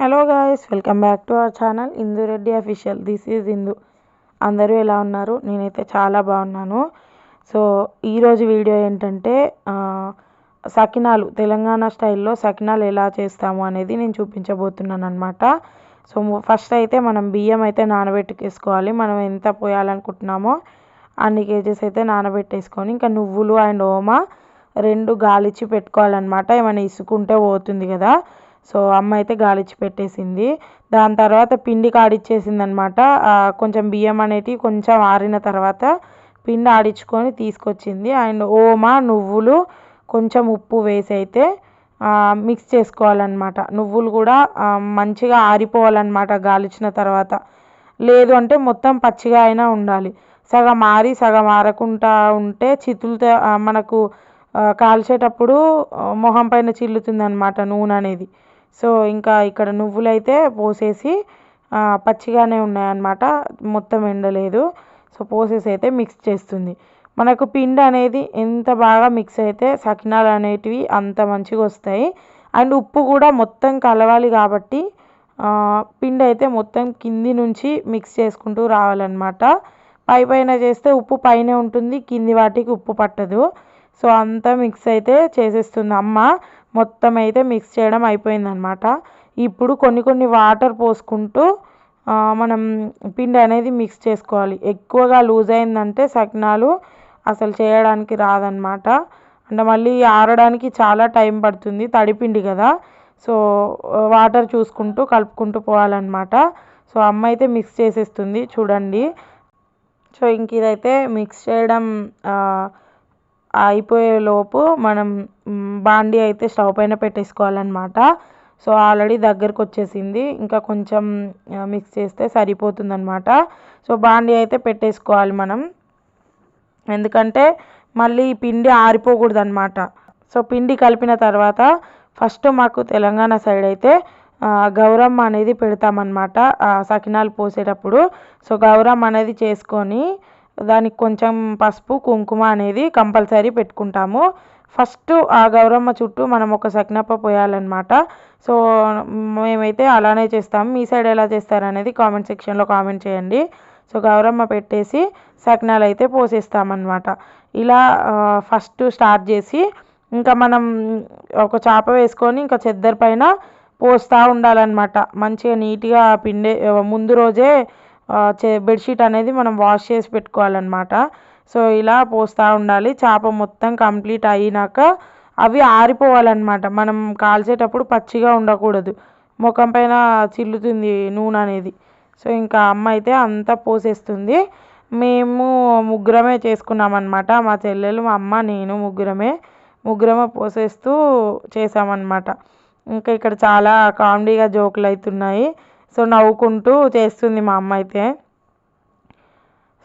Hello guys welcome back to our channel. Indu Reddy official. This is Indu. అందరూ ఎలా ఉన్నారు? నేనైతే చాలా బాగున్నాను. సో ఈరోజు వీడియో ఏంటంటే సకినాలు తెలంగాణ స్టైల్లో సకినాలు ఎలా చేస్తాము అనేది నేను చూపించబోతున్నాను అనమాట సో ఫస్ట్ అయితే మనం బియ్యం అయితే నానబెట్టుకేసుకోవాలి మనం ఎంత పోయాలనుకుంటున్నామో అన్ని కేజెస్ అయితే నానబెట్టేసుకొని ఇంకా నువ్వులు అండ్ ఓమా రెండు గాలిచ్చి పెట్టుకోవాలన్నమాట. ఏమైనా ఇసుకుంటే పోతుంది కదా. సో అమ్మ అయితే గాలిచ్చి పెట్టేసింది. దాని తర్వాత పిండి కాడిచ్చేసింది అనమాట కొంచెం బియ్యం అనేటివి కొంచెం ఆరిన తర్వాత పిండి ఆడించుకొని తీసుకొచ్చింది. అండ్ ఓమా నువ్వులు కొంచెం ఉప్పు వేసి అయితే మిక్స్ చేసుకోవాలన్నమాట. నువ్వులు కూడా మంచిగా ఆరిపోవాలన్నమాట గాలిచిన తర్వాత. లేదు అంటే మొత్తం పచ్చిగా అయినా ఉండాలి. సగం ఆరి సగం ఆరకుండా ఉంటే చితులతో మనకు కాల్చేటప్పుడు మొహం పైన చిల్లుతుంది అనమాట నూనె అనేది. సో ఇంకా ఇక్కడ నువ్వులైతే పోసేసి పచ్చిగానే ఉన్నాయన్నమాట. మొత్తం ఎండలేదు సో పోసేసి అయితే మిక్స్ చేస్తుంది. మనకు పిండి అనేది ఎంత బాగా మిక్స్ అయితే సకినాలు అనేటివి అంత మంచిగా వస్తాయి. అండ్ ఉప్పు కూడా మొత్తం కలవాలి కాబట్టి పిండి అయితే మొత్తం కింది నుంచి మిక్స్ చేసుకుంటూ రావాలన్నమాట. పై పైన చేస్తే ఉప్పు పైనే ఉంటుంది. కింది వాటికి ఉప్పు పట్టదు. సో అంతా మిక్స్ అయితే చేసేస్తుంది అమ్మ. మొత్తం అయితే మిక్స్ చేయడం అయిపోయిందనమాట ఇప్పుడు కొన్ని కొన్ని వాటర్ పోసుకుంటూ మనం పిండి అనేది మిక్స్ చేసుకోవాలి. ఎక్కువగా లూజ్ అయిందంటే సకినాలు అసలు చేయడానికి రాదనమాట అంటే మళ్ళీ ఆరడానికి చాలా టైం పడుతుంది తడిపిండి కదా. సో వాటర్ చూసుకుంటూ కలుపుకుంటూ పోవాలన్నమాట. సో అమ్మ అయితే మిక్స్ చేసేస్తుంది చూడండి. సో ఇంక ఇదైతే మిక్స్ చేయడం అయిపోయేలోపు మనం బాండీ అయితే స్టవ్ పైన పెట్టేసుకోవాలన్నమాట. సో ఆల్రెడీ దగ్గరకు వచ్చేసింది ఇంకా కొంచెం మిక్స్ చేస్తే సరిపోతుందన్నమాట. సో బాండీ అయితే పెట్టేసుకోవాలి మనం. ఎందుకంటే మళ్ళీ పిండి ఆరిపోకూడదు అనమాట సో పిండి కలిపిన తర్వాత ఫస్ట్ మాకు తెలంగాణ సైడ్ అయితే గౌరమ్మ అనేది పెడతామన్నమాట సకినాలు పోసేటప్పుడు. సో గౌరమ్మ అనేది చేసుకొని దానికి కొంచెం పసుపు కుంకుమ అనేది కంపల్సరీ పెట్టుకుంటాము. ఫస్ట్ ఆ గౌరమ్మ చుట్టూ మనం ఒక సకినప్ప పోయాలన్నమాట. సో మేమైతే అలానే చేస్తాం. మీ సైడ్ ఎలా చేస్తారనేది కామెంట్ సెక్షన్లో కామెంట్ చేయండి. సో గౌరమ్మ పెట్టేసి సకినాలు అయితే పోసేస్తామన్నమాట. ఇలా ఫస్ట్ స్టార్ట్ చేసి ఇంకా మనం ఒక చాప వేసుకొని ఇంకా చెద్దర్ పైన పోస్తూ ఉండాలన్నమాట. మంచిగా నీట్గా పిండే ముందు రోజే చే బెడ్షీట్ అనేది మనం వాష్ చేసి పెట్టుకోవాలన్నమాట. సో ఇలా పోస్తూ ఉండాలి. చేప మొత్తం కంప్లీట్ అయినాక అవి ఆరిపోవాలన్నమాట. మనం కాల్చేటప్పుడు పచ్చిగా ఉండకూడదు. ముఖం పైన చిల్లుతుంది నూనె అనేది. సో ఇంకా అమ్మ అయితే అంతా పోసేస్తుంది. మేము ముగ్గురమే చేసుకున్నామన్నమాట. మా చెల్లెలు మా అమ్మ నేను ముగ్గురమే. ముగ్గురమే పోసేస్తూ చేసామన్నమాట. ఇంకా ఇక్కడ చాలా కామెడీగా జోకులు అవుతున్నాయి సో నవ్వుకుంటూ చేస్తుంది మా అమ్మ అయితే.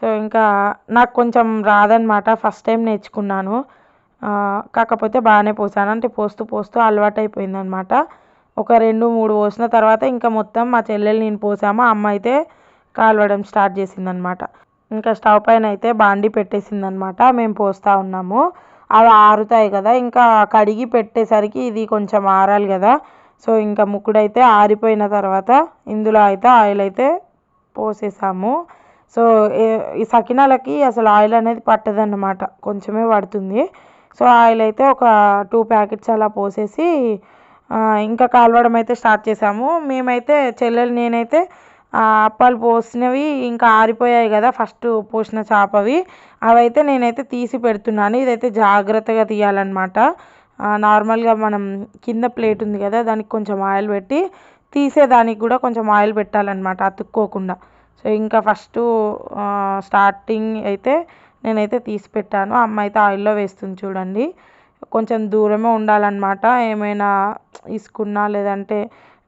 సో ఇంకా నాకు కొంచెం రాదనమాట ఫస్ట్ టైం నేర్చుకున్నాను. కాకపోతే బాగానే పోసాను. అంటే పోస్తూ పోస్తూ అలవాటు అయిపోయిందనమాట ఒక రెండు మూడు పోసిన తర్వాత ఇంకా మొత్తం మా చెల్లెలు నేను పోసాము. అమ్మ అయితే కాలవడం స్టార్ట్ చేసిందనమాట ఇంకా స్టవ్ పైన అయితే బాండి పెట్టేసిందనమాట మేము పోస్తూ ఉన్నాము. అవి ఆరుతాయి కదా. ఇంకా కడిగి పెట్టేసరికి ఇది కొంచెం ఆరాలి కదా. సో ఇంకా ముక్కుడైతే ఆరిపోయిన తర్వాత ఇందులో అయితే ఆయిల్ అయితే పోసేసాము. సో ఈ సకినాలకి అసలు ఆయిల్ అనేది పట్టదన్నమాట. కొంచెమే పడుతుంది. సో ఆయిల్ అయితే ఒక టూ ప్యాకెట్స్ అలా పోసేసి ఇంకా కాలవడం అయితే స్టార్ట్ చేసాము. మేమైతే చెల్లెలు నేనైతే అప్పాలు పోసినవి ఇంకా ఆరిపోయాయి కదా ఫస్ట్ పోసిన చేపవి. అవైతే నేనైతే తీసి పెడుతున్నాను. ఇదైతే జాగ్రత్తగా తీయాలన్నమాట. నార్మల్గా మనం కింద ప్లేట్ ఉంది కదా దానికి కొంచెం ఆయిల్ పెట్టి తీసేదానికి కూడా కొంచెం ఆయిల్ పెట్టాలన్నమాట అతుక్కోకుండా. సో ఇంకా ఫస్ట్ స్టార్టింగ్ అయితే నేనైతే తీసి పెట్టాను. అమ్మ అయితే ఆయిల్లో వేస్తుంది చూడండి. కొంచెం దూరమే ఉండాలన్నమాట. ఏమైనా ఇసుకున్నా లేదంటే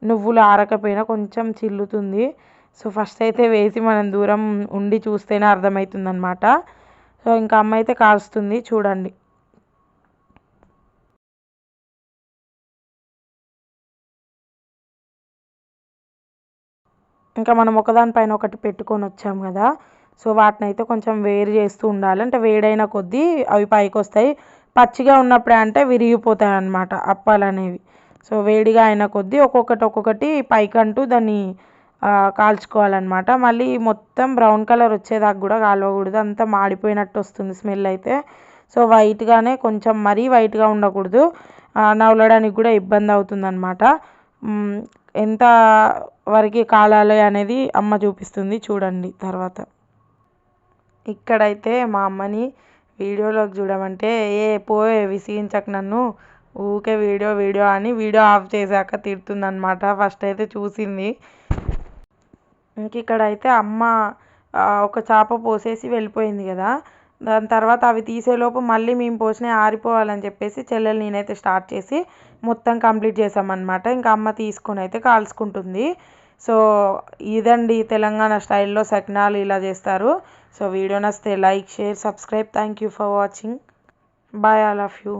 నువ్వులు ఆరకపోయినా కొంచెం చిల్లుతుంది. సో ఫస్ట్ అయితే వేసి మనం దూరం ఉండి చూస్తేనే అర్థమవుతుందన్నమాట. సో ఇంకా అమ్మ అయితే కాల్స్తుంది చూడండి. ఇంకా మనం ఒకదానిపైన ఒకటి పెట్టుకొని వచ్చాం కదా. సో వాటిని అయితే కొంచెం వేరు చేస్తూ ఉండాలి. అంటే వేడైన కొద్దీ అవి పైకి వస్తాయి. పచ్చిగా ఉన్నప్పుడే అంటే విరిగిపోతాయి అన్నమాట అప్పాలు అనేవి. సో వేడిగా అయిన కొద్దీ ఒక్కొక్కటి ఒక్కొక్కటి పైకంటూ దాన్ని కాల్చుకోవాలన్నమాట. మళ్ళీ మొత్తం బ్రౌన్ కలర్ వచ్చేదాకా కూడా కాలవకూడదు. అంతా మాడిపోయినట్టు వస్తుంది స్మెల్ అయితే. సో వైట్గానే కొంచెం మరీ వైట్గా ఉండకూడదు. నవలడానికి కూడా ఇబ్బంది అవుతుందన్నమాట. ఎంత వరకు కాలాలి అనేది అమ్మ చూపిస్తుంది. చూడండి తర్వాత. ఇక్కడైతే మా అమ్మని వీడియోలోకి చూడమంటే ఏ పోయే విసిగించక నన్ను ఊకే వీడియో వీడియో అని వీడియో ఆఫ్ చేశాక తిడుతుందనమాట ఫస్ట్ అయితే చూసింది. ఇంక ఇక్కడైతే అమ్మ ఒక చేప పోసేసి వెళ్ళిపోయింది కదా. దాని తర్వాత అవి తీసేలోపు మళ్ళీ మేము పోసినవి ఆరిపోవాలని చెప్పేసి చెల్లెలు నేనైతే స్టార్ట్ చేసి మొత్తం కంప్లీట్ చేసామన్నమాట ఇంకా అమ్మ తీసుకొని అయితే కాల్చుకుంటుంది. సో ఇదండి తెలంగాణ స్టైల్లో సకినాలు ఇలా చేస్తారు. సో వీడియో నచ్చితే like share subscribe. Thank you for watching. Bye all of you.